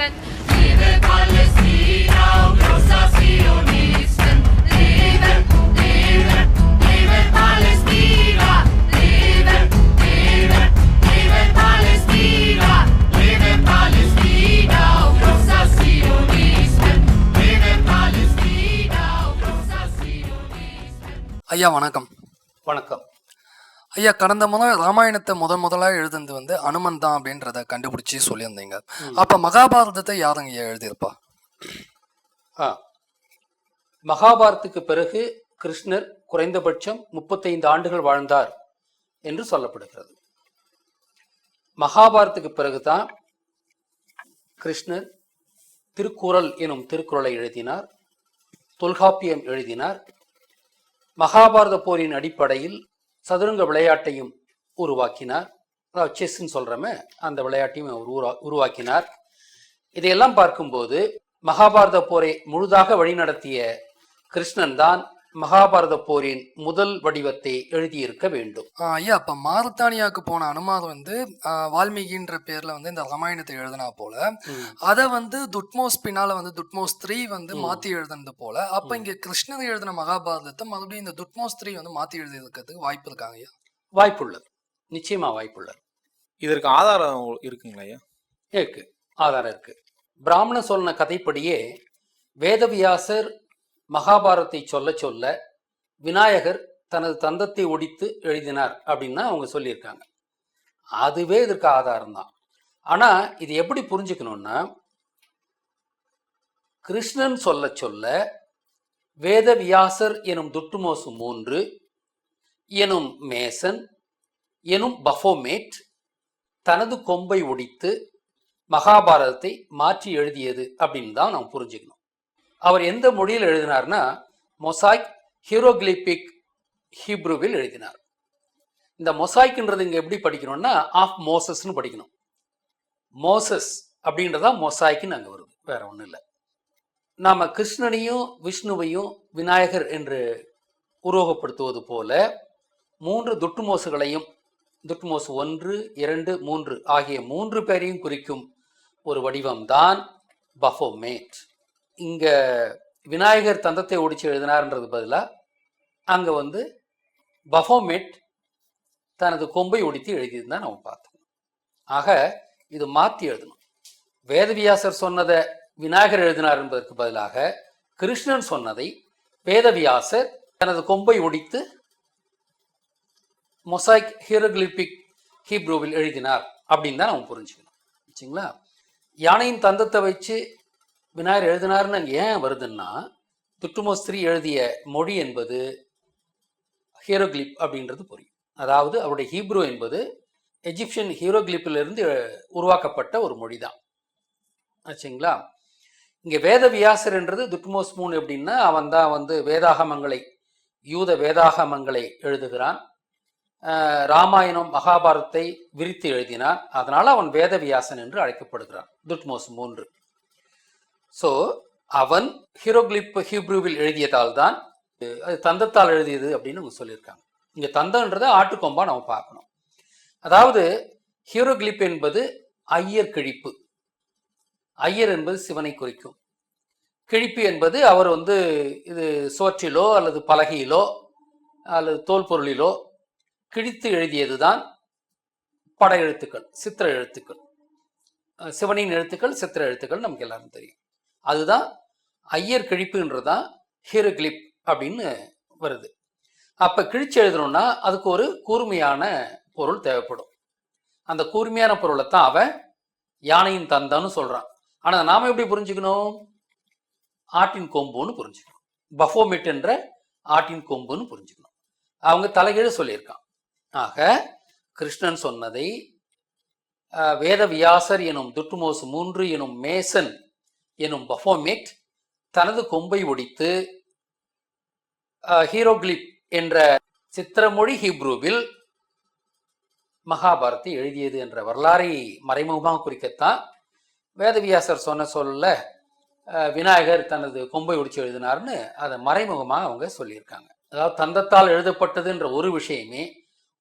Movement. Liebe Palästina und großer Zionisten. Liebe, liebe, liebe Palästina. Liebe, liebe, liebe Palästina. Liebe Palästina und großer Zionisten. Liebe Palästina und großer Zionisten. ஐயா வணக்கம் வணக்கம் ஐயா கடந்த முதல் ராமாயணத்தை முதன் முதலாக எழுதுனது வந்து அனுமன் தான் அப்படின்றத கண்டுபிடிச்சி சொல்லியிருந்தீங்க. அப்ப மகாபாரதத்தை யாருங்க ஐயா எழுதியிருப்பா? ஆ. மகாபாரத்துக்கு பிறகு கிருஷ்ணர் குறைந்தபட்சம் முப்பத்தைந்து ஆண்டுகள் வாழ்ந்தார் என்று சொல்லப்படுகிறது. மகாபாரத்துக்கு பிறகுதான் கிருஷ்ணர் திருக்குறள் எனும் திருக்குறளை எழுதினார் தொல்காப்பியம் எழுதினார். மகாபாரத போரின் அடிப்படையில் சதுரங்க விளையாட்டையும் உருவாக்கினார். அதாவது செஸ்ன்னு சொல்கிறோமே அந்த விளையாட்டையும் அவர் உருவா உருவாக்கினார். இதையெல்லாம் பார்க்கும்போது மகாபாரத போரை முழுதாக வழிநடத்திய கிருஷ்ணன் தான் மகாபாரத போரின் முதல் வடிவத்தை எழுதியிருக்க வேண்டும். ஆஹ் ஐயா அப்ப மாரத்தானியாவுக்கு போன அனுமார் வந்து ஆஹ் வால்மீகின்ற பேர்ல வந்து இந்த ராமாயணத்தை எழுதினா போல அத வந்து துட்மோஸ் பின்னால வந்து துட்மோஸ் த்ரீ வந்து மாத்தி எழுதுனது போல அப்ப இங்க கிருஷ்ணர் எழுதின மகாபாரதத்தை மறுபடியும் இந்த துட்மோஸ் த்ரீ வந்து மாத்தி எழுதி இருக்கிறதுக்கு வாய்ப்பு இருக்காங்க ஐயா? வாய்ப்புள்ளது. நிச்சயமா வாய்ப்புள்ளது. இதற்கு ஆதாரம் இருக்குங்களா ஐயா? இருக்கு. ஆதாரம் இருக்கு. பிராமண சொன்ன கதைப்படியே வேதவியாசர் மகாபாரத்தை சொல்ல சொல்ல விநாயகர் தனது தந்தத்தை ஒடித்து எழுதினார் அப்படின்னு அவங்க சொல்லியிருக்காங்க. அதுவே இதற்கு ஆதாரம் தான். ஆனா இது எப்படி புரிஞ்சுக்கணும்னா கிருஷ்ணன் சொல்ல சொல்ல வேதவியாசர் எனும் துட்டுமோசு மூன்று எனும் மேசன் எனும் பஃபோமேட் தனது கொம்பை ஒடித்து மகாபாரதத்தை மாற்றி எழுதியது அப்படின்னு தான் நாம் புரிஞ்சுக்கணும். அவர் எந்த மொழியில் எழுதினார்னா மொசாய்க் ஹீரோகிலிபிக் ஹீப்ருவில் எழுதினார். இந்த மொசாய்க்ன்றது இங்கே எப்படி படிக்கணும்னா ஆஃப் மோசஸ்ன்னு படிக்கணும். மோசஸ் அப்படின்றதா மொசாய்க்குன்னு அங்கே வருது வேற ஒன்றும் இல்லை. நாம் கிருஷ்ணனையும் விஷ்ணுவையும் விநாயகர் என்று உருவகப்படுத்துவது போல மூன்று துட்டுமோசுகளையும் துட்மோஸ் ஒன்று இரண்டு மூன்று ஆகிய மூன்று பேரையும் குறிக்கும் ஒரு வடிவம்தான் பஃபோமேட். இங்கே விநாயகர் தந்தத்தை ஒடிச்சு எழுதினார்ன்றது பதிலாக அங்கே வந்து பஃபோமேட் தனது கொம்பை ஒடித்து எழுதியது நம்ம பார்த்தோம். ஆக இது மாற்றி எழுதணும். வேதவியாசர் சொன்னதை விநாயகர் எழுதினார் என்பதற்கு பதிலாக கிருஷ்ணன் சொன்னதை வேதவியாசர் தனது கொம்பை ஒடித்து மொசாய்க் ஹீரோகிளிபிக் ஹீப்ரோவில் எழுதினார் அப்படின்னு தான் நம்ம புரிஞ்சுக்கணும். வச்சுங்களா யானையின் தந்தத்தை வச்சு விநாயகர் எழுதினார்னு ஏன் வருதுன்னா துட்டுமோஸ்திரி எழுதிய மொழி என்பது ஹீரோகிளிப் அப்படின்றது புரியும். அதாவது அவருடைய ஹீப்ரோ என்பது எஜிப்சியன் ஹீரோகிளிப்பிலிருந்து உருவாக்கப்பட்ட ஒரு மொழி தான் ஆச்சுங்களா? இங்கே வேத வியாசர் என்றது துட்மோஸ் மூன் எப்படின்னா அவன் தான் வந்து வேதாகமங்களை யூத வேதாகமங்களை எழுதுகிறான். ராமாயணம் மகாபாரத்தை விரித்து எழுதினான். அதனால் அவன் வேதவியாசன் என்று அழைக்கப்படுகிறான் துட்மோஸ் மூன்று. ஸோ அவன் ஹீரோக்ளிப் ஹீப்ரூவில் எழுதியதால் தான் அது தந்தத்தால் எழுதியது அப்படின்னு அவங்க சொல்லியிருக்காங்க. இங்கே தந்தம்ன்றதை ஆட்டுக்கொம்பா நம்ம பார்க்கணும். அதாவது ஹீரோக்ளிப் என்பது ஐயர் கிழிப்பு. ஐயர் என்பது சிவனை குறிக்கும். கிழிப்பு என்பது அவர் வந்து இது சோற்றிலோ அல்லது பலகையிலோ அல்லது தோல் பொருளிலோ கிழித்து எழுதியதுதான் பட எழுத்துக்கள் சித்திர எழுத்துக்கள். சிவனின் எழுத்துக்கள் சித்திர எழுத்துக்கள் நமக்கு எல்லாரும் தெரியும். அதுதான் ஐயர் கிழிப்புன்றதுதான் ஹீரோகிளிப் அப்படின்னு வருது. அப்போ கிழிச்சு எழுதணும்னா அதுக்கு ஒரு கூர்மையான பொருள் தேவைப்படும். அந்த கூர்மையான பொருளை தான் அவன் யானையின் தந்தான்னு சொல்கிறான் ஆனால் நாம் எப்படி புரிஞ்சுக்கணும்? ஆட்டின் கொம்புன்னு புரிஞ்சுக்கணும். பஃபோமிட் என்ற ஆட்டின் கொம்புன்னு புரிஞ்சுக்கணும். அவங்க தலைகீழ சொல்லியிருக்கான். ஆக கிருஷ்ணன் சொன்னதை வேதவியாசர் எனும் துட்டுமோசு மூன்று எனும் மேசன் எனும் பஃபோமேட் தனது கொம்பை ஒடித்து ஹீரோக்லிப் என்ற சித்திரமொழி ஹீப்ரூவில் மகாபாரத்தை எழுதியது என்ற வரலாறை மறைமுகமாக குறிக்கத்தான் வேதவியாசர் சொன்ன சொல்ல விநாயகர் தனது கொம்பை ஒடிச்சு எழுதினார்னு அதை மறைமுகமாக அவங்க சொல்லியிருக்காங்க. அதாவது தந்தத்தால் எழுதப்பட்டதுன்ற ஒரு விஷயமே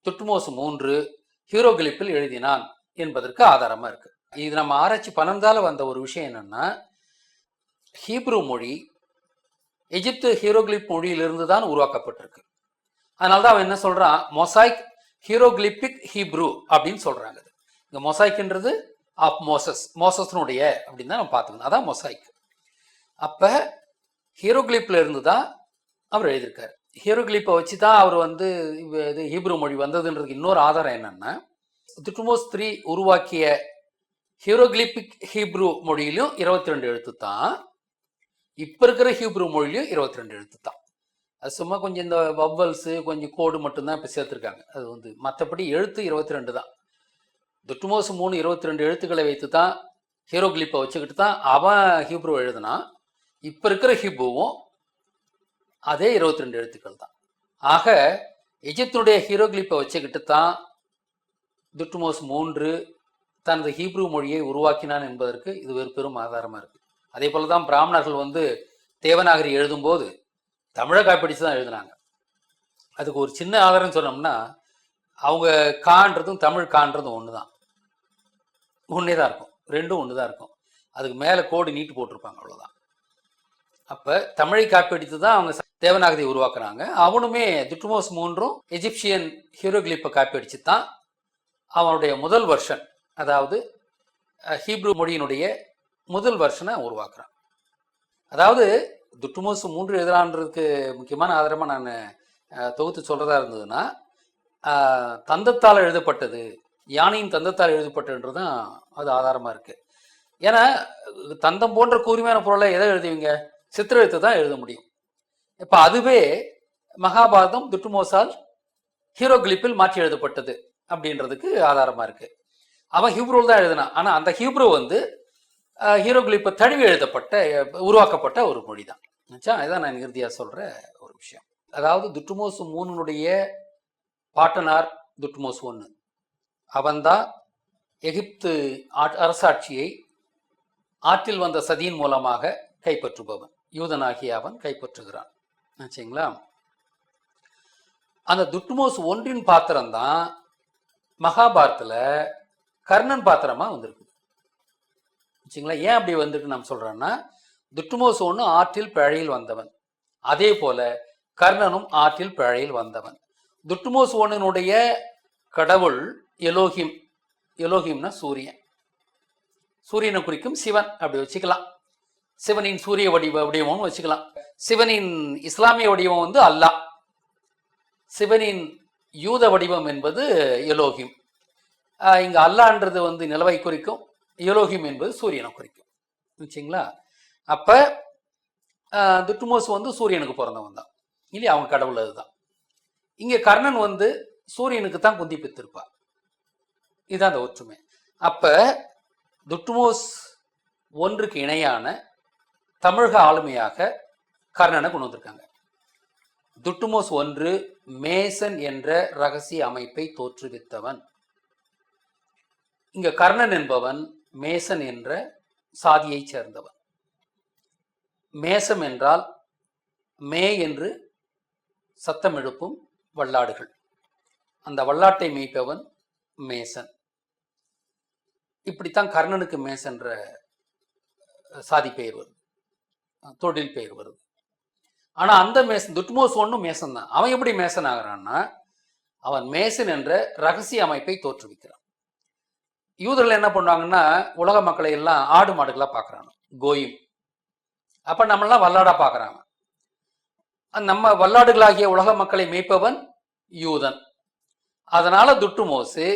துட்மோஸ் மூன்று ஹீரோகிளிப்பில் எழுதினான் என்பதற்கு ஆதாரமாக இருக்கு. இது நம்ம ஆராய்ச்சி பன்னெண்டால வந்த ஒரு விஷயம் என்னன்னா ஹீப்ரு மொழி எகிப்து ஹீரோகிளிப் மொழியிலிருந்து தான் உருவாக்கப்பட்டிருக்கு. அதனால தான் அவன் என்ன சொல்றான்? மொசாய்க் ஹீரோகிளிப்பிக் ஹீப்ரு அப்படின்னு சொல்றாங்க அது. இங்க மொசாய்க்ன்றது ஆஃப் மோசஸ் மோசஸ்னுடைய அப்படின்னு தான் நம்ம பார்த்துக்கணும். அதான் மொசாய்க். அப்ப ஹீரோகிளிப்ல இருந்து தான் அவர் எழுதியிருக்காரு. ஹீரோகிளிப்பை வச்சு தான் அவர் வந்து இது ஹீப்ரு மொழி வந்ததுன்றதுக்கு இன்னொரு ஆதாரம் என்னன்னா திட்டுமோஸ் த்ரீ உருவாக்கிய ஹீரோகிளிபிக் ஹீப்ரு மொழியிலும் இருபத்தி ரெண்டு எழுத்து தான் இப்போ இருக்கிற ஹீப்ரு மொழியிலும் இருபத்தி ரெண்டு எழுத்து தான் அது சும்மா கொஞ்சம் இந்த வவ்வல்ஸு கொஞ்சம் கோடு மட்டும்தான் இப்போ சேர்த்துருக்காங்க. அது வந்து மற்றபடி எழுத்து இருபத்தி ரெண்டு தான். துட்டுமோஸ் மூணு இருபத்தி ரெண்டு எழுத்துக்களை வைத்து தான் ஹீரோகிளிப்பை வச்சுக்கிட்டு தான் அவன் ஹீப்ரு எழுதுனான். இப்போ இருக்கிற ஹீப்ருவும் அதே இருபத்தி ரெண்டு எழுத்துக்கள் தான். ஆக எஜிப்தினுடைய ஹீரோகிளிப்பை வச்சுக்கிட்டு தான் துட்டுமோஸ் மூன்று தனது ஹீப்ரு மொழியை உருவாக்கினான் என்பதற்கு இது ஒரு பெரும் ஆதாரமாக இருக்கு. அதே போல தான் பிராமணர்கள் வந்து தேவநாகரி எழுதும்போது தமிழை காப்பிடிச்சு தான் எழுதுனாங்க. அதுக்கு ஒரு சின்ன ஆதாரம் சொன்னோம்னா அவங்க கான்றதும் தமிழ் கான்றதும் ஒன்று தான் ஒன்றே தான் இருக்கும். ரெண்டும் ஒன்று தான் இருக்கும். அதுக்கு மேலே கோடு நீட்டு போட்டிருப்பாங்க அவ்வளோதான் அப்போ தமிழை காப்பிடித்து தான் அவங்க தேவநாகரி உருவாக்குறாங்க. அவனுமே துட்டுமோஸ் மூன்றும் எஜிப்சியன் ஹீரோகிளிப்பை காப்பியடிச்சு தான் அவனுடைய முதல் வருஷன் அதாவது ஹீப்ரு மொழியினுடைய முதல் வருஷனை உருவாக்குறான். அதாவது துட்டுமோஸ் மூன்று எதிரான்றதுக்கு முக்கியமான ஆதாரமாக நான் தொகுத்து சொல்கிறதா இருந்ததுன்னா தந்தத்தால் எழுதப்பட்டது யானையின் தந்தத்தால் எழுதப்பட்டதுன்றது தான் அது ஆதாரமாக இருக்குது ஏன்னா தந்தம் போன்ற கூர்மையான பொருளை எதை எழுதுவீங்க? சித்திரெழுத்து தான் எழுத முடியும். இப்போ அதுவே மகாபாரதம் துட்டுமோசால் ஹீரோகிளிப்பில் மாற்றி எழுதப்பட்டது அப்படின்றதுக்கு ஆதாரமாக இருக்குது அவன் ஹீப்ரோவில் தான் எழுதினான். ஆனால் அந்த ஹீப்ரோ வந்து ஹீரோகிளிப்பை தழுவி எழுதப்பட்ட உருவாக்கப்பட்ட ஒரு மொழி தான் இதான் நான் இறுதியாக சொல்கிற ஒரு விஷயம். அதாவது துட்டுமோசு மூணுனுடைய பாட்டனார் துட்டுமோசு ஒன்று அவன்தான் எகிப்து ஆட்- அரசாட்சியை ஆற்றில் வந்த சதியின் மூலமாக கைப்பற்றுபவன். யூதனாகிய அவன் கைப்பற்றுகிறான். சரிங்களா அந்த துட்டுமோஸ் ஒன்றின் பாத்திரம்தான் மகாபாரத்தில் கர்ணன் பாத்திரமா வந்திருக்கு. ஆச்சுங்களா ஏன் அப்படி வந்திருக்கு நம்ம சொல்றோம்னா துட்டுமோஸ் ஒன்று ஆற்றில் பிழையில் வந்தவன். அதே போல கர்ணனும் ஆற்றில் பிழையில் வந்தவன். துட்டுமோஸ் ஒன்னுடைய கடவுள் எலோஹிம் எலோஹிம்னா சூரியன். சூரியனை குறிக்கும் சிவன் அப்படி வச்சுக்கலாம். சிவனின் சூரிய வடிவ வடிவம்னு வச்சுக்கலாம். சிவனின் இஸ்லாமிய வடிவம் வந்து அல்லாஹ். சிவனின் யூத வடிவம் என்பது எலோகிம். இங்கே அல்லான்றது வந்து நிலவை குறிக்கும். எலோகிம் என்பது சூரியனை குறிக்கும். வச்சுங்களா அப்ப துட்டுமோஸ் வந்து சூரியனுக்கு பிறந்தவன் தான். இல்லையா? அவங்க கடவுள் அதுதான். இங்க கர்ணன் வந்து சூரியனுக்கு தான் குந்தி பித்திருப்பா இதுதான் அந்த ஒற்றுமை. அப்ப துட்டுமோஸ் ஒன்றுக்கு இணையான தமிழக ஆளுமையாக கர்ணனை கொண்டு வந்திருக்காங்க. துட்டுமோஸ் ஒன்று மேசன் என்ற ரகசிய அமைப்பை தோற்றுவித்தவன். இங்க கர்ணன் என்பவன் மேசன் என்ற சாதியைச் சேர்ந்தவன் மேசம் என்றால் மே என்று சத்தம் எழுப்பும் வல்லாடுகள். அந்த வல்லாட்டை மேய்ப்பவன் மேசன். இப்படித்தான் கர்ணனுக்கு மேசன்ற சாதி பெயர் வருது தொழில் பெயர் வருது ஆனா அந்த மேசன் துட்மோஸ் ஒன்றும் மேசன் தான் அவன் எப்படி மேசன் ஆகிறான்னா அவன் மேசன் என்ற ரகசிய அமைப்பை தோற்றுவிக்கிறான். யூதர்கள் என்ன பண்ணுவாங்கன்னா உலக மக்களை எல்லாம் ஆடு மாடுகளாக பார்க்குறாங்க. கோயும். அப்போ நம்மளாம் வல்லாடா பார்க்குறாங்க. நம்ம வல்லாடுகளாகிய உலக மக்களை மேய்ப்பவன் யூதன். அதனால துட்டுமோசு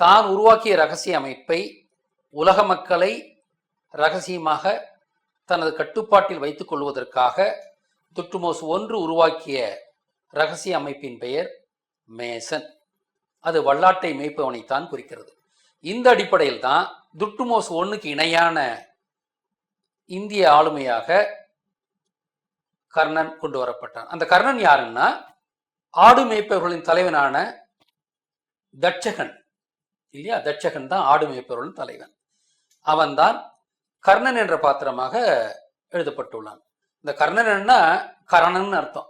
தான் உருவாக்கிய ரகசிய அமைப்பை உலக மக்களை ரகசியமாக தனது கட்டுப்பாட்டில் வைத்துக் கொள்வதற்காக துட்டுமோஸ் ஒன்று உருவாக்கிய ரகசிய அமைப்பின் பெயர் மேசன். அது வல்லாட்டை மேய்ப்பவனைத்தான் குறிக்கிறது. இந்த அடிப்படையில் தான் துட்டுமோஸ் ஒன்றுக்கு இணையான இந்திய ஆளுமையாக கர்ணன் கொண்டு வரப்பட்டான். அந்த கர்ணன் யாருன்னா ஆடு மேய்ப்பவர்களின் தலைவனான தட்சகன். இல்லையா? தட்சகன் தான் ஆடு மேய்ப்பவர்களின் தலைவன். அவன்தான் கர்ணன் என்ற பாத்திரமாக எழுதப்பட்டுள்ளான். இந்த கர்ணன் என்ன கரணன் அர்த்தம்.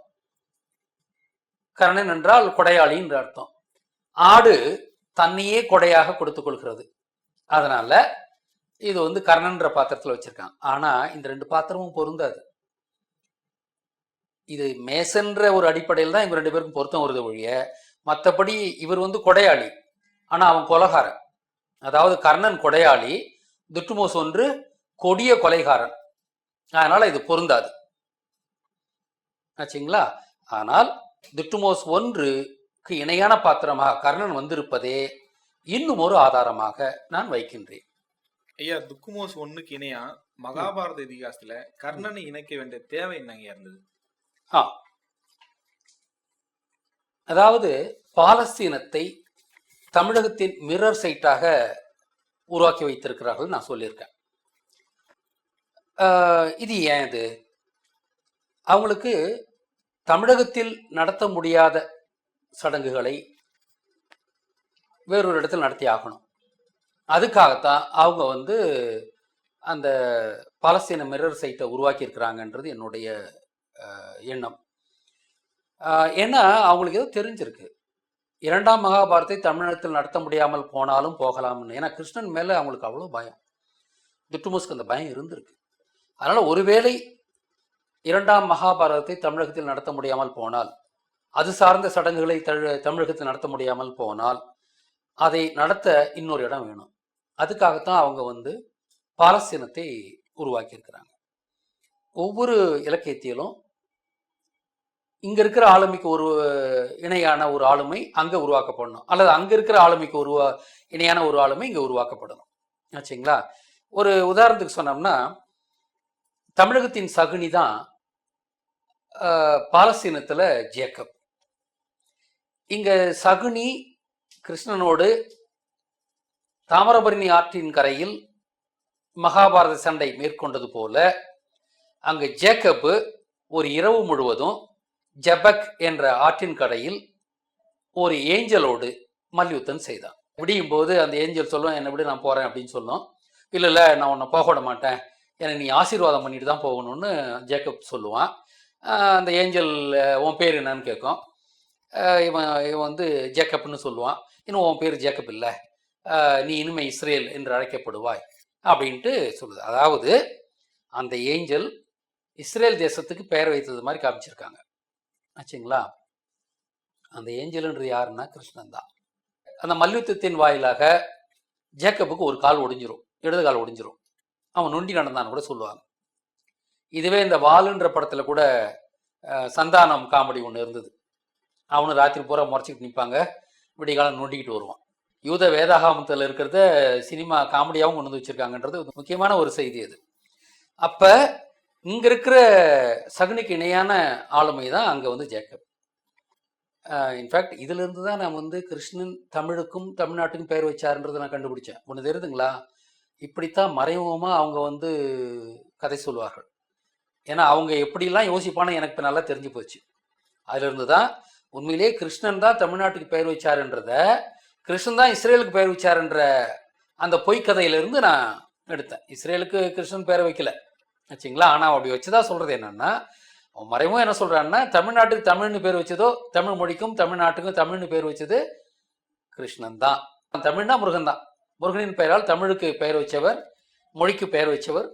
கர்ணன் என்றால் கொடையாளி என்று அர்த்தம். ஆடு தன்னையே கொடையாக கொடுத்துக் கொள்கிறது. அதனால இது வந்து கர்ணன்ற பாத்திரத்துல வச்சிருக்காங்க ஆனா இந்த ரெண்டு பாத்திரமும் பொருந்தாது. இது மேசன்ற ஒரு அடிப்படையில் தான் இவங்க ரெண்டு பேருக்கும் பொருத்தம் வருது ஒழிய மற்றபடி இவர் வந்து கொடையாளி. ஆனா அவன் கொலகாரன். அதாவது கர்ணன் கொடையாளி துட்டுமோஸ் ஒன்று கொடிய கொலைகாரன். அதனால இது பொருந்தாது. ஆச்சுங்களா? ஆனால் துட்டுமோஸ் ஒன்று இணையான பாத்திரமாக கர்ணன் வந்திருப்பதே இன்னும் ஒரு ஆதாரமாக நான் வைக்கின்றேன். ஐயா துக்குமோஸ் ஒண்ணுக்கு இணையா? மகாபாரத இதிகாசத்துல கர்ணனை இணைக்க வேண்டிய தேவை என்னங்க இருந்தது? ஆ. அதாவது பாலஸ்தீனத்தை தமிழகத்தின் மிரர் சைட்டாக உருவாக்கி வைத்திருக்கிறார்கள் நான் சொல்லியிருக்கேன். இது ஏன் இது? அவங்களுக்கு தமிழகத்தில் நடத்த முடியாத சடங்குகளை வேறொரு இடத்தில் நடத்தி ஆகணும். அதுக்காகத்தான் அவங்க வந்து அந்த பாலஸ்தீன மிரர் சைட்டை உருவாக்கியிருக்கிறாங்கன்றது என்னுடைய எண்ணம். ஏன்னா அவங்களுக்கு ஏதோ தெரிஞ்சிருக்கு. இரண்டாம் மகாபாரத்தை தமிழகத்தில் நடத்த முடியாமல் போனாலும் போகலாம்னு. ஏன்னா கிருஷ்ணன் மேலே அவங்களுக்கு அவ்வளோ பயம். துட்டுமோஸ்க்கு அந்த பயம் இருந்திருக்கு. அதனால் ஒருவேளை இரண்டாம் மகாபாரதத்தை தமிழகத்தில் நடத்த முடியாமல் போனால் அது சார்ந்த சடங்குகளை தமிழகத்தில் நடத்த முடியாமல் போனால் அதை நடத்த இன்னொரு இடம் வேணும். அதுக்காகத்தான் அவங்க வந்து பாலஸ்தீனத்தை உருவாக்கியிருக்கிறாங்க. ஒவ்வொரு இலக்கியத்திலும் இங்க இருக்கிற ஆளுமைக்கு ஒரு இணையான ஒரு ஆளுமை அங்க உருவாக்கப்படணும். அல்லது அங்க இருக்கிற ஆளுமைக்கு உருவா இணையான ஒரு ஆளுமை இங்க உருவாக்கப்படணும். ஆச்சுங்களா? ஒரு உதாரணத்துக்கு சொன்னோம்னா தமிழகத்தின் சகுனி தான் பாலஸ்தீனத்துல ஜேக்கப். இங்க சகுனி கிருஷ்ணனோடு தாமிரபரணி ஆற்றின் கரையில் மகாபாரத சண்டை மேற்கொண்டது போல அங்கு ஜேக்கப் ஒரு இரவு முழுவதும் ஜெபக் என்ற ஆற்றின் கடையில் ஒரு ஏஞ்சலோடு மல்யுத்தம் செய்தான். விடியும் போது அந்த ஏஞ்சல் சொல்லும் என்னை விட நான் போறேன் அப்படின்னு சொல்லும். இல்லை இல்லை நான் உன்னை போக விட மாட்டேன். என்னை நீ ஆசீர்வாதம் பண்ணிட்டு தான் போகணும்னு ஜேக்கப் சொல்லுவான். அந்த ஏஞ்சல் உன் பேர் என்னன்னு கேட்கும். இவன் இவன் வந்து ஜேக்கப்னு சொல்லுவான். இன்னும் உன் பேர் ஜேக்கப் இல்லை. நீ இனிமே இஸ்ரேல் என்று அழைக்கப்படுவாய். அப்படின்ட்டு சொல்லுது. அதாவது அந்த ஏஞ்சல் இஸ்ரேல் தேசத்துக்கு பெயர் வைத்தது மாதிரி காமிச்சிருக்காங்க. ஆச்சுங்களா? அந்த ஏஞ்சல்ன்றது யாருன்னா கிருஷ்ணன் தான். அந்த மல்யுத்தத்தின் வாயிலாக ஜேக்கப்புக்கு ஒரு கால் ஒடிஞ்சிரும். இடது கால் ஒடிஞ்சிரும். அவன் நொண்டி நடந்தான்னு கூட சொல்லுவாங்க. இதுவே இந்த வாலுன்ற படத்தில் கூட சந்தானம் காமெடி ஒன்று இருந்தது. அவனு ராத்திரி பூரா முறைச்சிக்கிட்டு நிற்பாங்க விடிகாலம் நோண்டிக்கிட்டு வருவான். யூத வேதாகாமத்தில் இருக்கிறத சினிமா காமெடியாகவும் கொண்டு வந்து வச்சிருக்காங்கன்றது ஒரு முக்கியமான ஒரு செய்தி அது. அப்போ இங்கே இருக்கிற சகுனிக்கு இணையான ஆளுமை தான் அங்கே வந்து ஜேக்கப். இன்ஃபேக்ட் இதுலேருந்து தான் நான் வந்து கிருஷ்ணன் தமிழுக்கும் தமிழ்நாட்டுக்கும் பெயர் வச்சாருன்றதை நான் கண்டுபிடிச்சேன். ஒன்று தெரியுதுங்களா? இப்படித்தான் மறைமுகமாக அவங்க வந்து கதை சொல்லுவார்கள் ஏன்னா அவங்க எப்படிலாம் யோசிப்பான்னு எனக்கு இப்போ நல்லா தெரிஞ்சு போச்சு. அதுலேருந்து தான் உண்மையிலேயே கிருஷ்ணன் தான் தமிழ்நாட்டுக்கு பெயர் வச்சாருன்றத கிருஷ்ணன் தான் இஸ்ரேலுக்கு பெயர் வச்சாருன்ற அந்த பொய்க்கதையிலிருந்து நான் எடுத்தேன். இஸ்ரேலுக்கு கிருஷ்ணன் பெயர் வைக்கல. ஆச்சுங்களா? ஆனால் அப்படி வச்சுதா சொல்கிறது என்னன்னா அவன் மறைமும் என்ன சொல்கிறான்னா தமிழ்நாட்டுக்கு தமிழ்னு பேர் வச்சதோ தமிழ் மொழிக்கும் தமிழ்நாட்டுக்கும் தமிழ்னு பேர் வச்சது கிருஷ்ணன் தான். தமிழ்னா முருகன் தான். முருகனின் பெயரால் தமிழுக்கு பெயர் வச்சவர் மொழிக்கு பெயர் வச்சவர்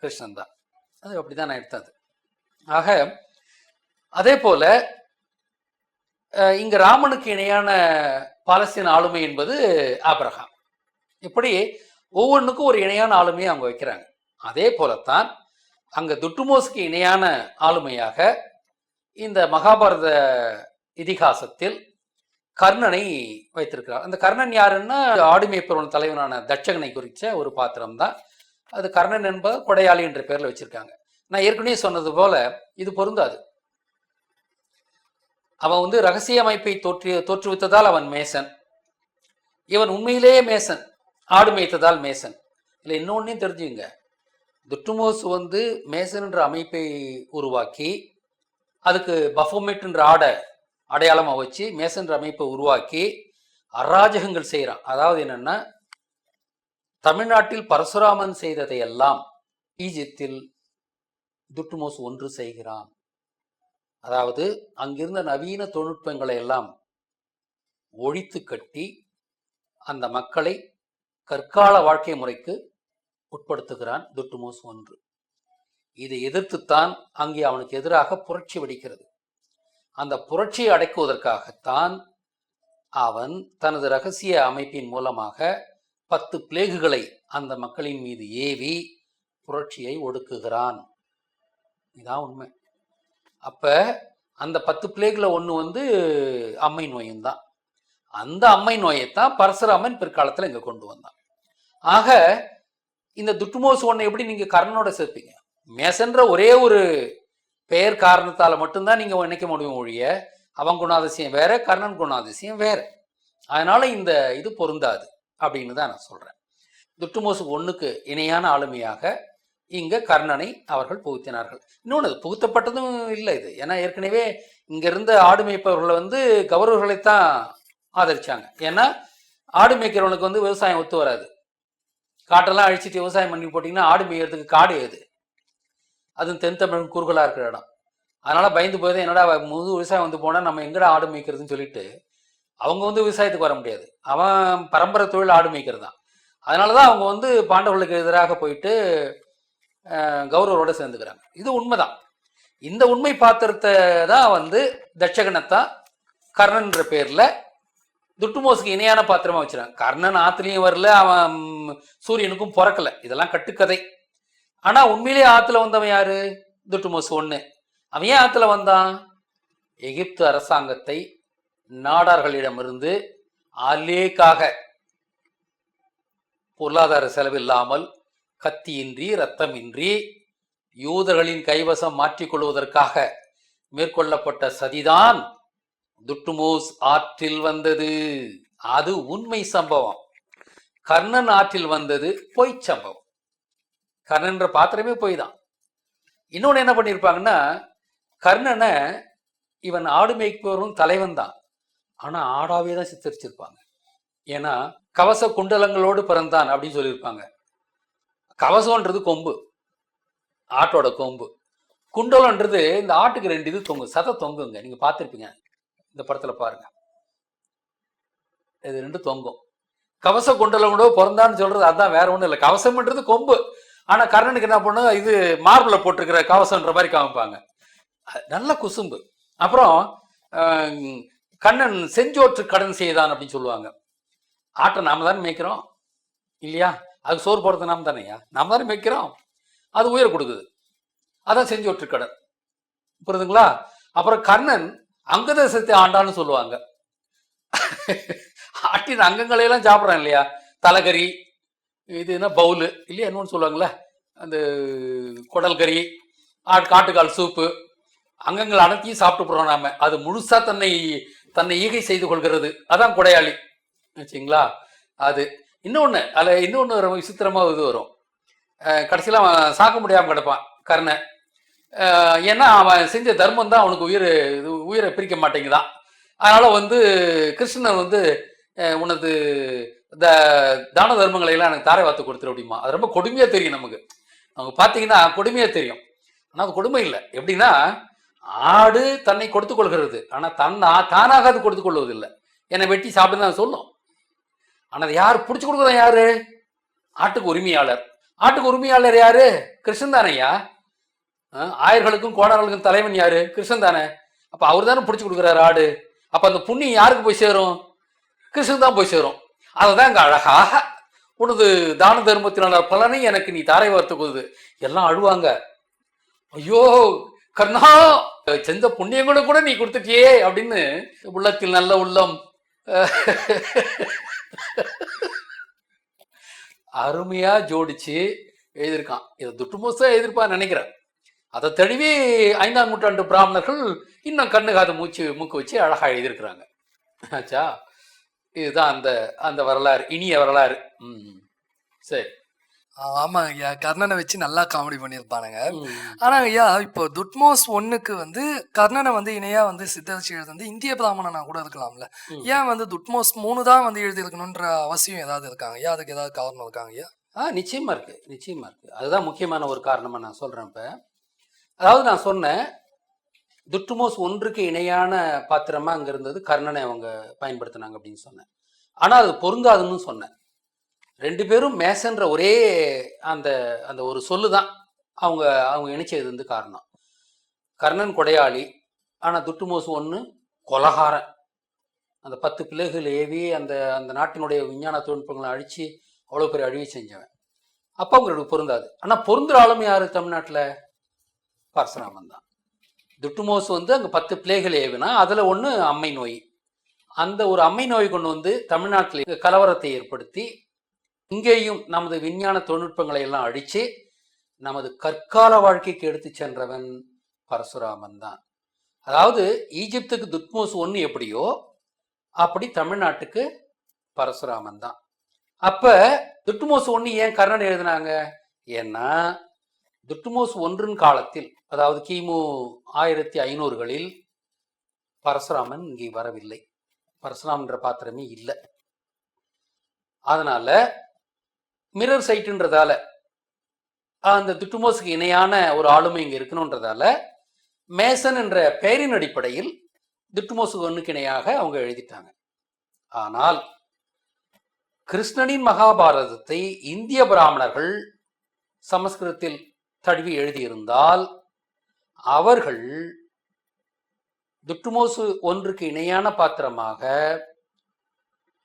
கிருஷ்ணன் தான். அது அப்படிதான் நான் எடுத்தது. ஆக அதே போல இங்கு ராமனுக்கு இணையான பாலஸ்தீன் ஆளுமை என்பது ஆப்ரஹாம் இப்படி ஒவ்வொன்றுக்கும் ஒரு இணையான ஆளுமையை அவங்க வைக்கிறாங்க. அதே போலத்தான் அங்க துட்டுமோஸுக்கு இணையான ஆளுமையாக இந்த மகாபாரத இதிகாசத்தில் கர்ணனை வைத்திருக்கிறார். அந்த கர்ணன் யாருன்னா ஆடுமை பெருவன் தலைவனான தட்சகனை குறித்த ஒரு பாத்திரம் தான் அது கர்ணன் என்பது கொடையாளி என்ற பெயரில் வச்சிருக்காங்க. நான் ஏற்கனவே சொன்னது போல இது பொருந்தாது. அவன் வந்து ரகசிய அமைப்பை தோற்றி தோற்றுவித்ததால் அவன் மேசன். இவன் உண்மையிலேயே மேசன். ஆடு மேய்த்ததால் மேசன். இல்லை இன்னொன்னையும் தெரிஞ்சுங்க துட்டுமோஸ் வந்து மேசன் என்ற அமைப்பை உருவாக்கி அதுக்கு பஃபோமெட் என்ற ஆடை அடையாளமாக வச்சு மேசன் என்ற அமைப்பை உருவாக்கி அராஜகங்கள் செய்கிறான் அதாவது என்னென்னா தமிழ்நாட்டில் பரசுராமன் செய்ததையெல்லாம் ஈஜிப்தில் துட்டுமோஸ் ஒன்று செய்கிறான். அதாவது அங்கிருந்த நவீன தொழில்நுட்பங்களை எல்லாம் ஒழித்து கட்டி அந்த மக்களை கற்கால வாழ்க்கை முறைக்கு உட்படுத்துகிறான் துட்டுமோஸ் ஒன்று. இதை எதிர்த்துத்தான் அங்கே அவனுக்கு எதிராக புரட்சி வெடிக்கிறது. அந்த புரட்சியை அடக்குவதற்காகத்தான் அவன் தனது ரகசிய அமைப்பின் மூலமாக பத்து பிளேகுகளை அந்த மக்களின் மீது ஏவி புரட்சியை ஒடுக்குகிறான். இதான் உண்மை. அப்போ அந்த பத்து பிளேகுல ஒன்று வந்து அம்மை நோயும் தான் அந்த அம்மை நோயைத்தான் பரசுராமன் பிற்காலத்தில் இங்கே கொண்டு வந்தான். ஆக இந்த துட்டுமோஸ் ஒன்றை எப்படி நீங்கள் கர்ணனோட சேர்ப்பீங்க? மேசன்ற ஒரே ஒரு பெயர் காரணத்தால் மட்டும்தான் நீங்கள் நினைக்க முடியும் ஒழிய அவன் குணாதிசயம் வேற கர்ணன் குணாதிசயம் வேற. அதனால இந்த இது பொருந்தாது அப்படின்னு தான் நான் சொல்கிறேன் துட்டுமோசு ஒன்றுக்கு இணையான ஆளுமையாக இங்க கர்ணனை அவர்கள் புகுத்தினார்கள். இன்னொன்று புகுத்தப்பட்டதும் இல்லை இது. ஏன்னா ஏற்கனவே இங்க இருந்த ஆடு மேய்ப்பவர்களை வந்து கௌரவர்களைத்தான் ஆதரிச்சாங்க. ஏன்னா ஆடு மேய்க்கிறவனுக்கு வந்து விவசாயம் ஒத்து வராது. காட்டெல்லாம் அழிச்சிட்டு விவசாயம் பண்ணி போட்டிங்கன்னா ஆடு மேய்க்கிறதுக்கு காடு ஏது அதுவும் தென் தமிழ் குறுகலாக இருக்கிற இடம். அதனால பயந்து போய் என்னடா முழு விவசாயம் வந்து போனால் நம்ம எங்கடா ஆடு மேய்க்கிறதுன்னு சொல்லிட்டு அவங்க வந்து விவசாயத்துக்கு வர முடியாது. அவன் பரம்பரை தொழில் ஆடு மேய்க்கிறது தான் அதனால தான் அவங்க வந்து பாண்டவர்களுக்கு எதிராக போயிட்டு கௌரவரோட சேர்ந்துக்கிறாங்க. இது உண்மைதான். இந்த உண்மை பாத்திரத்தை தான் வந்து தட்சகனத்தான் கர்ணன்ற பேர்ல துட்டுமோஸுக்கு இணையான பாத்திரமா வச்சிருக்காங்க. கர்ணன் ஆத்துலையும் வரல அவன் சூரியனுக்கும் பிறக்கல. இதெல்லாம் கட்டுக்கதை. ஆனா உண்மையிலேயே ஆத்துல வந்தவன் யாரு? துட்டுமோஸ் ஒண்ணு. அவன் ஏன் ஆத்துல வந்தான்? எகிப்து அரசாங்கத்தை நாடார்களிடமிருந்து அலேக்காக பொருளாதார செலவில்லாமல் கத்தியின்றி இரத்தமின்றி யூதர்களின் கைவசம் மாற்றிக்கொள்வதற்காக மேற்கொள்ளப்பட்ட சதிதான் துட்டுமோஸ் ஆற்றில் வந்தது. அது உண்மை சம்பவம். கர்ணன் ஆற்றில் வந்தது பொய் சம்பவம். கர்ணன்ற பாத்திரமே பொய் தான் இன்னொன்று என்ன பண்ணியிருப்பாங்கன்னா கர்ணனை இவன் ஆடு மேய்ப்பவரும் தலைவன் தான். ஆனால் ஆடாவே தான் சித்தரிச்சிருப்பாங்க. ஏன்னா கவச குண்டலங்களோடு பிறந்தான் அப்படின்னு சொல்லியிருப்பாங்க. கவசம்ன்றது கொம்பு. ஆட்டோட கொம்பு. குண்டலன்றது இந்த ஆட்டுக்கு ரெண்டு இது தொங்கும் சதை தொங்குங்க. நீங்க பார்த்துருப்பீங்க. இந்த படத்துல பாருங்க. இது ரெண்டு தொங்கும். கவச கூட பிறந்தான்னு சொல்றது அதான் வேற ஒண்ணும் இல்லை. கவசம்ன்றது கொம்பு. ஆனா கர்ணனுக்கு என்ன பண்ணும் இது மார்பிள போட்டிருக்கிற கவசம்ன்ற மாதிரி காமிப்பாங்க. நல்ல குசும்பு. அப்புறம் கண்ணன் செஞ்சோற்று கடன் செய்தான் அப்படின்னு சொல்லுவாங்க. ஆட்டை நாம தானே மேய்க்கிறோம். இல்லையா? அதுக்கு சோறு போடுறது நாம் தானேயா? நாம் தானே வைக்கிறோம் அது உயிரை கொடுக்குது. அதான் செஞ்சு கடன் புரியுதுங்களா? அப்புறம் கர்ணன் அங்கதேசத்தை ஆண்டான்னு சொல்லுவாங்க. ஆட்டின் அங்கங்களையெல்லாம் சாப்பிட்றான் இல்லையா? தலைகறி இது என்ன பவுலு இல்லையா இன்னொன்று சொல்லுவாங்கல்ல? அந்த குடல் கறி ஆட் காட்டுக்கால் சூப்பு அங்கங்கள் அனைத்தையும் சாப்பிட்டு போறோம் நாம. அது முழுசா தன்னை தன்னை ஈகை செய்து கொள்கிறது. அதான் கொடையாளி. வச்சுங்களா? அது இன்னொன்று அதில் இன்னொன்று ரொம்ப விசித்திரமாக இது வரும். கடைசியில் கடைசியில அவன் சாக்க முடியாமல் கிடப்பான் கருணை. ஏன்னா அவன் செஞ்ச தர்மம் தான் அவனுக்கு உயிர் இது உயிரை பிரிக்க மாட்டேங்குதான். அதனால் வந்து கிருஷ்ணன் வந்து உனது த தான தர்மங்களை எல்லாம் எனக்கு தாரை வாத்து கொடுத்துரு அப்படிமா அது ரொம்ப கொடுமையாக தெரியும் நமக்கு. அவங்க பார்த்தீங்கன்னா கொடுமையாக தெரியும். ஆனால் அது கொடுமை இல்லை. எப்படின்னா ஆடு தன்னை கொடுத்து கொள்கிறது. ஆனால் தன் தானாக அது கொடுத்து கொள்வதில்லை. என்னை வெட்டி சாப்பிட்டு தான் சொல்லும். ஆனால் அதை யார் பிடிச்சி கொடுக்குறோம் யாரு? ஆட்டுக்கு உரிமையாளர். ஆட்டுக்கு உரிமையாளர் யாரு? கிருஷ்ணன் தானையா ஆயர்களுக்கும் கோடார்களுக்கும் தலைவன் யாரு? கிருஷ்ணன் தானே அப்போ அவர் தானே பிடிச்சி கொடுக்குறாரு ஆடு. அப்போ அந்த புண்ணியம் யாருக்கு போய் சேரும்? கிருஷ்ணன் தான் போய் சேரும். அதை தான் இங்கே அழகாக உனது தான தர்மத்தினால பலனை எனக்கு நீ தாரை வார்த்து கொடுது எல்லாம் அழுவாங்க. ஐயோ கர்ணா செஞ்ச புண்ணியங்களை கூட நீ கொடுத்துட்டியே அப்படின்னு உள்ளத்தில் நல்ல உள்ளம் அருமையா ஜோடிச்சு எழுதியிருக்கான். இதை துட்டுமோசா எழுதியிருப்பான்னு நினைக்கிறேன். அதை தழுவி ஐந்தாம் நூற்றாண்டு பிராமணர்கள் இன்னும் கண்ணு காது மூச்சு மூக்கு வச்சு அழகா எழுதியிருக்கிறாங்க. ஆச்சா? இதுதான் அந்த அந்த வரலாறு இனிய வரலாறு. ம். சரி. ஆமாங்க ஐயா. கர்ணனை வச்சு நல்லா காமெடி பண்ணியிருப்பானுங்க. ஆனா ஐயா இப்போ துட்மோஸ் ஒன்னுக்கு வந்து கர்ணனை வந்து இணையா வந்து சித்தரிச்சு எழுது வந்து இந்திய பிராமணனா கூட இருக்கலாம்ல. ஏன் வந்து துட்மோஸ் மூணு தான் வந்து எழுதியிருக்கணுன்ற அவசியம் ஏதாவது இருக்காங்க? ஐயா அதுக்கு ஏதாவது காரணம் இருக்காங்க ஐயா? ஆ நிச்சயமா இருக்கு. நிச்சயமா இருக்கு. அதுதான் முக்கியமான ஒரு காரணமா நான் சொல்றேன் இப்ப. அதாவது நான் சொன்னேன் துட்டுமோஸ் ஒன்றுக்கு இணையான பாத்திரமா அங்க இருந்தது கர்ணனை அவங்க பயன்படுத்தினாங்க அப்படின்னு சொன்னேன். ஆனா அது பொருந்தாதுன்னு சொன்னேன். ரெண்டு பேரும் மேசன்ற ஒரே அந்த அந்த ஒரு சொல்லு தான் அவங்க அவங்க இணைச்சது வந்து காரணம். கர்ணன் கொடையாளி ஆனால் துட்டுமோசு ஒன்று கொலகாரன். அந்த பத்து பிள்ளைகள் ஏவி அந்த அந்த நாட்டினுடைய விஞ்ஞான தொழில்நுட்பங்களை அழித்து அவ்வளோ பெரிய அழிவு செஞ்சவன். அப்போ அவங்களுக்கு பொருந்தாது. ஆனால் பொருந்துற ஆளுமை யார் தமிழ்நாட்டில்? பரசுராமன் தான். துட்டுமோசு வந்து அங்கே பத்து பிள்ளைகள் ஏவினா அதில் ஒன்று அம்மை நோய். அந்த ஒரு அம்மை நோய் கொண்டு வந்து தமிழ்நாட்டில் கலவரத்தை ஏற்படுத்தி இங்கேயும் நமது விஞ்ஞான தொழில்நுட்பங்களை எல்லாம் அழித்து நமது கற்கால வாழ்க்கைக்கு எடுத்து சென்றவன் பரசுராமன் தான். அதாவது ஈஜிப்துக்கு துட்மோஸ் ஒன்று எப்படியோ அப்படி தமிழ்நாட்டுக்கு பரசுராமன் தான். அப்ப துட்டுமோஸ் ஒன்று ஏன் கர்ணன் எழுதினாங்க? ஏன்னா துட்டுமோஸ் ஒன்றின் காலத்தில் அதாவது கிமு ஆயிரத்தி ஐநூறுகளில் பரசுராமன் இங்கே வரவில்லை. பரசுராமன்ற பாத்திரமே இல்லை. அதனால மிரர் சைட்டுன்றதால அந்த துட்டுமோஸுக்கு இணையான ஒரு ஆளுமை இங்கே இருக்கணுன்றதால மேசன் என்ற பெயரின் அடிப்படையில் துட்டுமோசு ஒன்றுக்கு இணையாக அவங்க எழுதிட்டாங்க. ஆனால் கிருஷ்ணனின் மகாபாரதத்தை இந்திய பிராமணர்கள் சமஸ்கிருதத்தில் தழுவி எழுதியிருந்தால் அவர்கள் துட்டுமோசு ஒன்றுக்கு இணையான பாத்திரமாக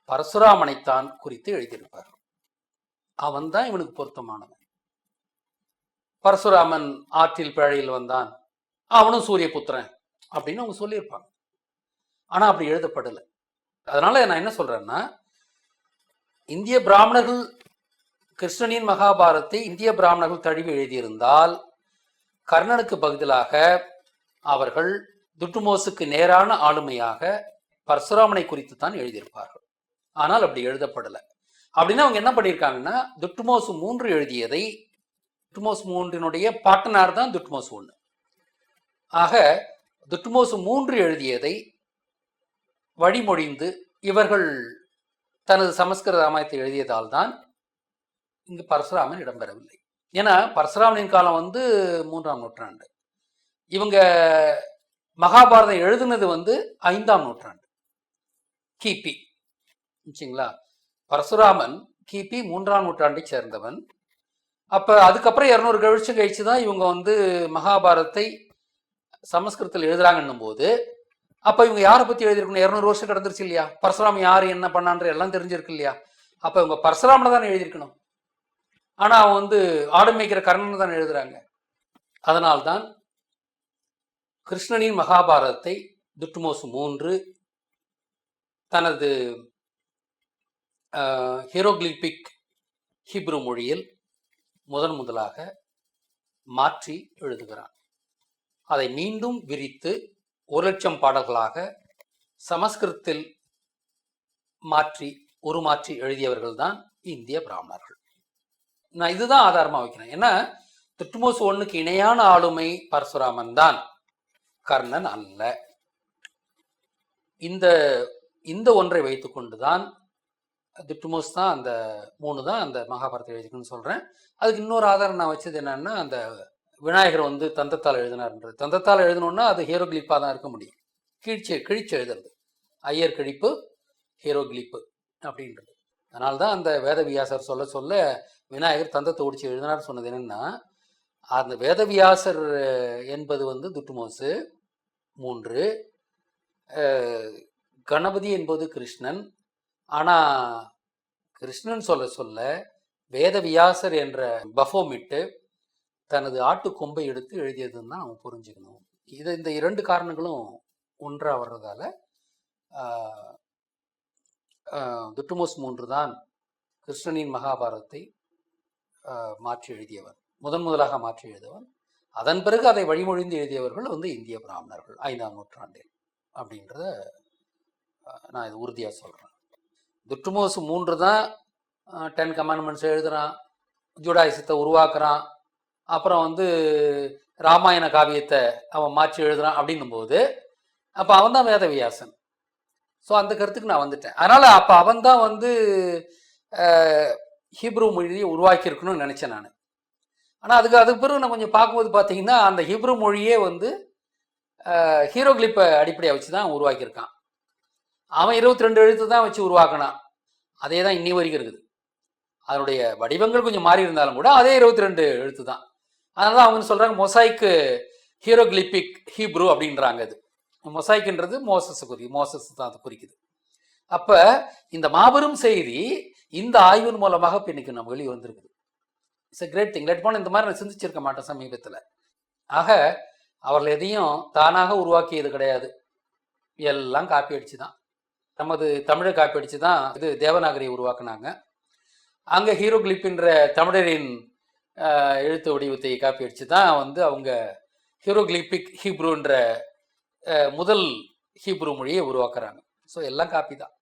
பரசுராமனைத்தான் குறித்து எழுதியிருப்பார் அவன் தான் இவனுக்கு பொருத்தமானவன். பரசுராமன் ஆற்றில் பிழையில் வந்தான். அவனும் சூரிய புத்திரன் அப்படின்னு அவங்க சொல்லியிருப்பாங்க. ஆனா அப்படி எழுதப்படலை. அதனால நான் என்ன சொல்றேன்னா இந்திய பிராமணர்கள் கிருஷ்ணனின் மகாபாரத்தை இந்திய பிராமணர்கள் தழுவி எழுதியிருந்தால் கர்ணனுக்கு பதிலாக அவர்கள் துட்டுமோசுக்கு நேரான ஆளுமையாக பரசுராமனை குறித்து தான் எழுதியிருப்பார்கள். ஆனால் அப்படி எழுதப்படலை. அப்படின்னு அவங்க என்ன பண்ணியிருக்காங்கன்னா துட்மோஸ் மூன்று எழுதியதை துட்மோஸ் மூன்றினுடைய பாட்டனார் தான் துட்மோஸ் ஒன்று ஆக துட்மோஸ் மூன்று எழுதியதை வழிமொழிந்து இவர்கள் தனது சமஸ்கிருத ராமாயணத்தை எழுதியதால் தான் இங்கு பரசுராமன் இடம்பெறவில்லை. ஏன்னா பரசுராமனின் காலம் வந்து மூன்றாம் நூற்றாண்டு. இவங்க மகாபாரதம் எழுதுனது வந்து ஐந்தாம் நூற்றாண்டு. கிபி. சரிங்களா? பரசுராமன் கிபி மூன்றாம் நூற்றாண்டை சேர்ந்தவன். அப்போ அதுக்கப்புறம் இரநூறு கழிச்சு கழிச்சு தான் இவங்க வந்து மகாபாரதத்தை சமஸ்கிருதத்தில் எழுதுறாங்கன்னும் போது அப்போ இவங்க யாரை பற்றி எழுதியிருக்கணும்? இரநூறு வருஷம் கிடந்துருச்சு இல்லையா? பரசுராமன் யார் என்ன பண்ணான்ற எல்லாம் தெரிஞ்சிருக்கு இல்லையா? அப்போ இவங்க பரசுராமனை தானே எழுதியிருக்கணும்? ஆனால் அவன் வந்து ஆடு மேய்க்கிற தானே தான் எழுதுறாங்க. அதனால்தான் கிருஷ்ணனின் மகாபாரதத்தை துட்டுமோசு மூன்று தனது ஹீரோகிளிபிக் ஹீப்ரு மொழியில் முதன் முதலாக மாற்றி எழுதுகிறான். அதை மீண்டும் விரித்து ஒரு லட்சம் பாடல்களாக சமஸ்கிருத்தில் மாற்றி உருமாற்றி எழுதியவர்கள் தான் இந்திய பிராமணர்கள். நான் இதுதான் ஆதாரமாக வைக்கிறேன். ஏன்னா துட்டுமோசு ஒன்றுக்கு இணையான ஆளுமை பரசுராமன் தான். கர்ணன் அல்ல. இந்த இந்த ஒன்றை வைத்துக்கொண்டுதான் திட்டுமோஸ் தான் அந்த மூணு தான் அந்த மகாபாரதத்தை எழுதிக்கணும்னு சொல்கிறேன் அதுக்கு இன்னொரு ஆதாரம் நான் வச்சது என்னன்னா அந்த விநாயகர் வந்து தந்தத்தால் எழுதினார்ன்றது. தந்தத்தால் எழுதணும்னா அது ஹீரோகிளிப்பாக தான் இருக்க முடியும். கிழிச்சு கிழிச்சு எழுதுறது. ஐயர் கிழிப்பு ஹீரோகிளிப்பு அப்படின்றது. அதனால தான் அந்த வேதவியாசர் சொல்ல சொல்ல விநாயகர் தந்தத்தை ஒடிச்சு எழுதினார் சொன்னது என்னென்னா அந்த வேதவியாசர் என்பது வந்து துட்டுமோசு மூன்று கணபதி என்பது கிருஷ்ணன் ஆனால் கிருஷ்ணன் சொல்ல சொல்ல வேதவியாசர் என்ற பஃபோமிட்டு தனது ஆட்டு கொம்பை எடுத்து எழுதியதுன்னு தான் நம்ம புரிஞ்சுக்கணும். இது இந்த இரண்டு காரணங்களும் ஒன்றா வர்றதால துட்டுமோஸ் மூன்று தான் கிருஷ்ணனின் மகாபாரதத்தை மாற்றி எழுதியவர். முதன் முதலாக மாற்றி எழுதியவர். அதன் பிறகு அதை வழிமொழிந்து எழுதியவர்கள் வந்து இந்திய பிராமணர்கள் ஐந்தாம் நூற்றாண்டில். அப்படின்றத நான் இது உறுதியாக சொல்கிறேன் துட்டுமோஸ் மூன்று தான் டென் கமாண்ட்மெண்ட்ஸ் எழுதுறான் ஜூடாயிசத்தை உருவாக்குறான் அப்புறம் வந்து ராமாயண காவியத்தை அவன் மாற்றி எழுதுறான் அப்படின்னும்போது அப்போ அவன் தான் வேதவியாசன். ஸோ அந்த கருத்துக்கு நான் வந்துட்டேன். அதனால் அப்போ அவன் தான் வந்து ஹீப்ரூ மொழியை உருவாக்கியிருக்கணும்னு நினச்சேன் நான். ஆனால் அதுக்கு அதுக்கு பிறகு நான் கொஞ்சம் பார்க்கும்போது பார்த்தீங்கன்னா அந்த ஹீப்ரூ மொழியே வந்து ஹீரோகிளிப்பை அடிப்படையாக வச்சு தான் உருவாக்கியிருக்கான். அவன் இருபத்தி ரெண்டு எழுத்து தான் வச்சு உருவாக்கினான். அதே தான் இன்னி வரைக்கும் இருக்குது. அதனுடைய வடிவங்கள் கொஞ்சம் மாறி இருந்தாலும் கூட அதே இருபத்தி ரெண்டு எழுத்து தான். அதனால தான் அவங்க சொல்கிறாங்க மொசாய்க்கு ஹீரோகிளிபிக் ஹீப்ரூ அப்படின்றாங்க அது. மொசாய்க்குன்றது மோசஸ் குறி மோசஸ் தான் அது குறிக்குது. அப்போ இந்த மாபெரும் செய்தி இந்த ஆய்வின் மூலமாக இப்போ இன்னைக்கு நம்ம வெளியே வந்திருக்குது. It's a great thing let போன இந்த மாதிரி நான் சிந்திச்சிருக்க மாட்டேன் சமீபத்தில். ஆக அவர்கள் எதையும் தானாக உருவாக்கியது கிடையாது. எல்லாம் காப்பி அடிச்சு தான் நமது தமிழை காப்பி தான் இது தேவநாகரியை உருவாக்குனாங்க. அங்கே ஹீரோகிளிப்ன்ற தமிழரின் எழுத்து வடிவத்தை காப்பி அடிச்சு தான் வந்து அவங்க ஹீரோகிளிபிக் ஹீப்ரூன்ற முதல் ஹீப்ரூ மொழியை உருவாக்குறாங்க. ஸோ எல்லாம் காப்பி தான்.